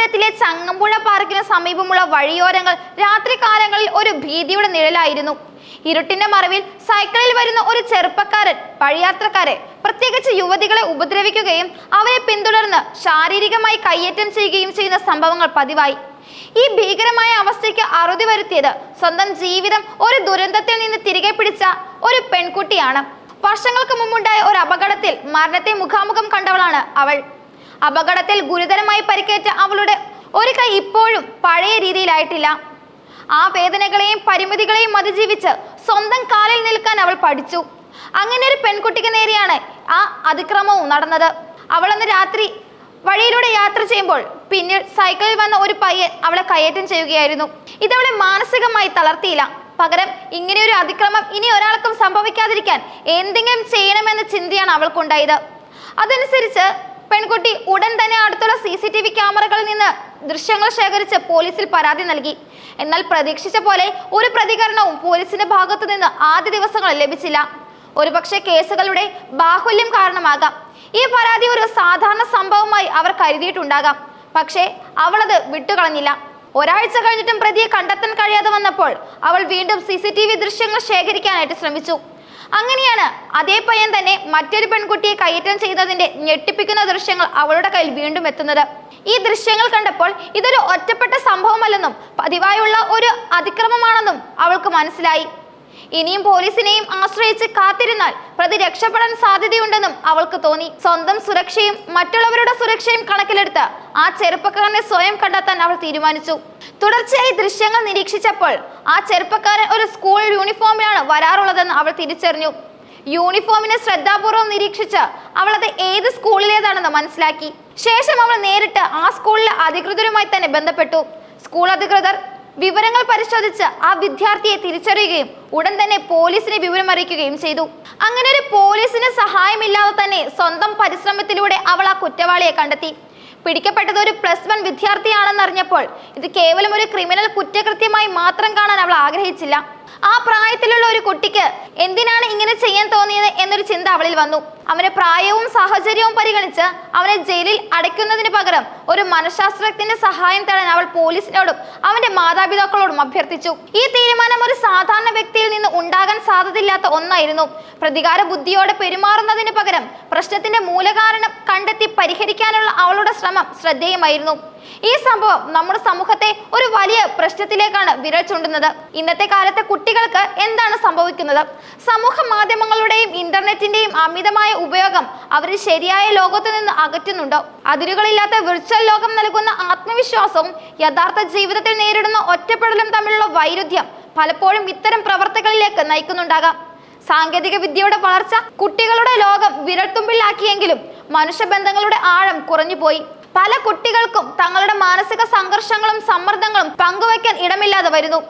നഗരത്തിലെ ചങ്ങമ്പുഴ പാർക്കിന് സമീപമുള്ള വഴിയോരങ്ങൾ രാത്രികാലങ്ങളിൽ ഒരു ഭീതിയുടെ നിഴലായിരുന്നു. ഇരുട്ടിന്റെ മറവിൽ സൈക്കിളിൽ വരുന്ന ഒരു ചെറുപ്പക്കാരൻ വഴിയാത്രക്കാരെ പ്രത്യേകിച്ച് യുവതികളെ ഉപദ്രവിക്കുകയും അവരെ പിന്തുടർന്ന് ശാരീരികമായി കയ്യേറ്റം ചെയ്യുകയും ചെയ്യുന്ന സംഭവങ്ങൾ പതിവായി. ഈ ഭീകരമായ അവസ്ഥയ്ക്ക് അറുതി വരുത്തിയത് സ്വന്തം ജീവിതം ഒരു ദുരന്തത്തിൽ നിന്ന് തിരികെ പിടിച്ച ഒരു പെൺകുട്ടിയാണ്. വർഷങ്ങൾക്ക് മുമ്പുണ്ടായ ഒരു അപകടത്തിൽ മരണത്തെ മുഖാമുഖം കണ്ടവളാണ് അവൾ. അപകടത്തിൽ ഗുരുതരമായി പരിക്കേറ്റ അവളുടെ ഒരു കൈ ഇപ്പോഴും പഴയ രീതിയിലായിട്ടില്ല. ആ വേദനകളെയും പരിമിതികളെയും അതിജീവിച്ച് സ്വന്തം കാലിൽ നിൽക്കാൻ അവൾ പഠിച്ചു. അങ്ങനെ ഒരു പെൺകുട്ടിക്ക് നേരെയാണ് ആ അതിക്രമവും നടന്നത്. അവൾ അന്ന് രാത്രി വഴിയിലൂടെ യാത്ര ചെയ്യുമ്പോൾ പിന്നിൽ സൈക്കിളിൽ വന്ന ഒരു പയ്യൻ അവളെ കയ്യേറ്റം ചെയ്യുകയായിരുന്നു. ഇതവളെ മാനസികമായി തളർത്തിയില്ല. പകരം ഇങ്ങനെയൊരു അതിക്രമം ഇനി ഒരാൾക്കും സംഭവിക്കാതിരിക്കാൻ എന്തെങ്കിലും ചെയ്യണമെന്ന ചിന്തയാണ് അവൾക്കുണ്ടായത്. അതനുസരിച്ച് പെൺകുട്ടി ഉടൻ തന്നെ അടുത്തുള്ള സി സി ടി വി ക്യാമറകളിൽ നിന്ന് ദൃശ്യങ്ങൾ ശേഖരിച്ച് പോലീസിൽ പരാതി നൽകി. എന്നാൽ പ്രതീക്ഷിച്ച പോലെ ഒരു പ്രതികരണവും പോലീസിന്റെ ഭാഗത്തു നിന്ന് ആദ്യ ദിവസങ്ങളിൽ ലഭിച്ചില്ല. ഒരുപക്ഷെ കേസുകളുടെ ബാഹുല്യം കാരണമാകാം. ഈ പരാതി ഒരു സാധാരണ സംഭവമായി അവർ കരുതിയിട്ടുണ്ടാകാം. പക്ഷേ അവളത് വിട്ടുകളഞ്ഞില്ല. ഒരാഴ്ച കഴിഞ്ഞിട്ടും പ്രതിയെ കണ്ടെത്താൻ കഴിയാതെ വന്നപ്പോൾ അവൾ വീണ്ടും സി ദൃശ്യങ്ങൾ ശേഖരിക്കാനായിട്ട് ശ്രമിച്ചു. അങ്ങനെയാണ് അതേ പയ്യൻ തന്നെ മറ്റൊരു പെൺകുട്ടിയെ കയ്യേറ്റം ചെയ്യുന്നതിന്റെ ഞെട്ടിപ്പിക്കുന്ന ദൃശ്യങ്ങൾ അവളുടെ കയ്യിൽ വീണ്ടും എത്തുന്നത്. ഈ ദൃശ്യങ്ങൾ കണ്ടപ്പോൾ ഇതൊരു ഒറ്റപ്പെട്ട സംഭവമല്ലെന്നും പതിവായുള്ള ഒരു അതിക്രമമാണെന്നും അവൾക്ക് മനസ്സിലായി. ഇനിയും പോലീസിനെയും ആശ്രയിച്ച് കാത്തിരുന്നാൽ പ്രതി രക്ഷപ്പെടാൻ സാധ്യതയുണ്ടെന്നും അവൾക്ക് തോന്നി. സ്വന്തം സുരക്ഷയും മറ്റുള്ളവരുടെ സുരക്ഷയും കണക്കിലെടുത്ത് ആ ചെറുപ്പക്കാരനെ സ്വയം കണ്ടെത്താൻ അവൾ തീരുമാനിച്ചു. തുടർച്ചയായി ദൃശ്യങ്ങൾ നിരീക്ഷിച്ചപ്പോൾ ആ ചെറുപ്പക്കാരൻ ഒരു സ്കൂൾ യൂണിഫോമിലാണ് വരാറുള്ളതെന്ന് അവൾ തിരിച്ചറിഞ്ഞു. യൂണിഫോമിനെ ശ്രദ്ധാപൂർവം നിരീക്ഷിച്ച് അവൾ അത് ഏത് സ്കൂളിലേതാണെന്ന് മനസ്സിലാക്കി. ശേഷം അവൾ നേരിട്ട് ആ സ്കൂളിലെ അധികൃതരുമായി തന്നെ ബന്ധപ്പെട്ടു. സ്കൂൾ അധികൃതർ വിവരങ്ങൾ പരിശോധിച്ച് ആ വിദ്യാർത്ഥിയെ തിരിച്ചറിയുകയും ഉടൻ തന്നെ പോലീസിനെ വിവരം അറിയിക്കുകയും ചെയ്തു. അങ്ങനെ ഒരു പോലീസിന് സഹായമില്ലാതെ തന്നെ സ്വന്തം പരിശ്രമത്തിലൂടെ അവൾ ആ കുറ്റവാളിയെ കണ്ടെത്തി. പിടിക്കപ്പെട്ടത് ഒരു പ്ലസ് വൺ വിദ്യാർത്ഥിയാണെന്നറിഞ്ഞപ്പോൾ ഇത് കേവലം ഒരു ക്രിമിനൽ കുറ്റകൃത്യമായി മാത്രം കാണാൻ അവൾ ആഗ്രഹിച്ചില്ല. ആ പ്രായത്തിലുള്ള ഒരു കുട്ടിക്ക് എന്തിനാണ് ഇങ്ങനെ ചെയ്യാൻ തോന്നിയത് എന്നൊരു ചിന്ത അവളിൽ വന്നു. അവന്റെ പ്രായവും സാഹചര്യവും പരിഗണിച്ച് അവനെ ജയിലിൽ അടയ്ക്കുന്നതിന് പകരം ഒരു മനഃശാസ്ത്രജ്ഞന്റെ സഹായം തേടാൻ അവൾ പോലീസിനോടും അവന്റെ മാതാപിതാക്കളോടും അഭ്യർത്ഥിച്ചു. ഈ തീരുമാനം ഒരു സാധാരണ വ്യക്തിയിൽ നിന്ന് ഉണ്ടാകാൻ സാധ്യതയില്ലാത്ത ഒന്നായിരുന്നു. പ്രതികാര ബുദ്ധിയോടെ പെരുമാറുന്നതിന് പകരം പ്രശ്നത്തിന്റെ മൂലകാരണം കണ്ടെത്തി പരിഹരിക്കാനുള്ള അവളുടെ ശ്രമം ശ്രദ്ധേയമായിരുന്നു. ഈ സംഭവം നമ്മുടെ സമൂഹത്തെ ഒരു വലിയ പ്രശ്നത്തിലേക്കാണ് വിരൽ ചൂണ്ടുന്നത്. ഇന്നത്തെ കാലത്തെ കുട്ടികൾക്ക് എന്താണ് സംഭവിക്കുന്നത്? സമൂഹ മാധ്യമങ്ങളുടെയും ഇന്റർനെറ്റിന്റെയും അമിതമായ ഉപയോഗം അവരെ ശരിയായ ലോകത്ത് നിന്ന് അകറ്റുന്നുണ്ടോ? അതിരുകളില്ലാത്ത വിർച്വൽ ലോകം നൽകുന്ന ആത്മവിശ്വാസവും യഥാർത്ഥ ജീവിതത്തിൽ നേരിടുന്ന ഒറ്റപ്പെടലും തമ്മിലുള്ള വൈരുദ്ധ്യം പലപ്പോഴും ഇത്തരം പ്രവർത്തകളിലേക്ക് നയിക്കുന്നുണ്ടാകാം. സാങ്കേതിക വിദ്യയുടെ വളർച്ച കുട്ടികളുടെ ലോകം വിരൽത്തുമ്പിലാക്കിയെങ്കിലും മനുഷ്യബന്ധങ്ങളുടെ ആഴം കുറഞ്ഞുപോയി. പല കുട്ടികൾക്കും തങ്ങളുടെ മാനസിക സംഘർഷങ്ങളും സമ്മർദ്ദങ്ങളും പങ്കുവയ്ക്കാൻ ഇടമില്ലാതെ വരുന്നു.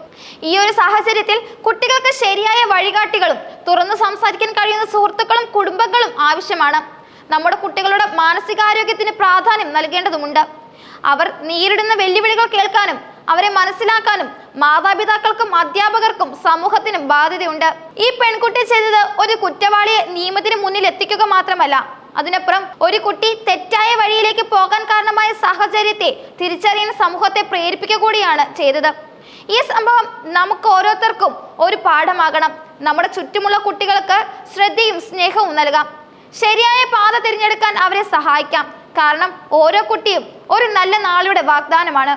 ഈ ഒരു സാഹചര്യത്തിൽ കുട്ടികൾക്ക് ശരിയായ വഴികാട്ടികളും തുറന്നു സംസാരിക്കാൻ കഴിയുന്ന സുഹൃത്തുക്കളും കുടുംബങ്ങളും ആവശ്യമാണ്. നമ്മുടെ കുട്ടികളുടെ മാനസികാരോഗ്യത്തിന് പ്രാധാന്യം നൽകേണ്ടതുണ്ട് അവർ നേരിടുന്ന വെല്ലുവിളികൾ കേൾക്കാനും അവരെ മനസ്സിലാക്കാനും മാതാപിതാക്കൾക്കും അധ്യാപകർക്കും സമൂഹത്തിനും ബാധ്യതയുണ്ട്. ഈ പെൺകുട്ടി ചെയ്തത് ഒരു കുറ്റവാളിയെ നിയമത്തിന് മുന്നിൽ എത്തിക്കുക മാത്രമല്ല അതിനപ്പുറം ഒരു കുട്ടി തെറ്റായ വഴിയിലേക്ക് പോകാൻ കാരണമായ സാഹചര്യത്തെ തിരിച്ചറിയാൻ സമൂഹത്തെ പ്രേരിപ്പിക്കുക കൂടിയാണ് ചെയ്തത്. ഈ സംഭവം നമുക്ക് ഓരോരുത്തർക്കും ഒരു പാഠമാകണം. നമ്മുടെ ചുറ്റുമുള്ള കുട്ടികൾക്ക് ശ്രദ്ധയും സ്നേഹവും നൽകാം. ശരിയായ പാത തിരഞ്ഞെടുക്കാൻ അവരെ സഹായിക്കാം. കാരണം ഓരോ കുട്ടിയും ഒരു നല്ല നാളുടെ വാഗ്ദാനമാണ്.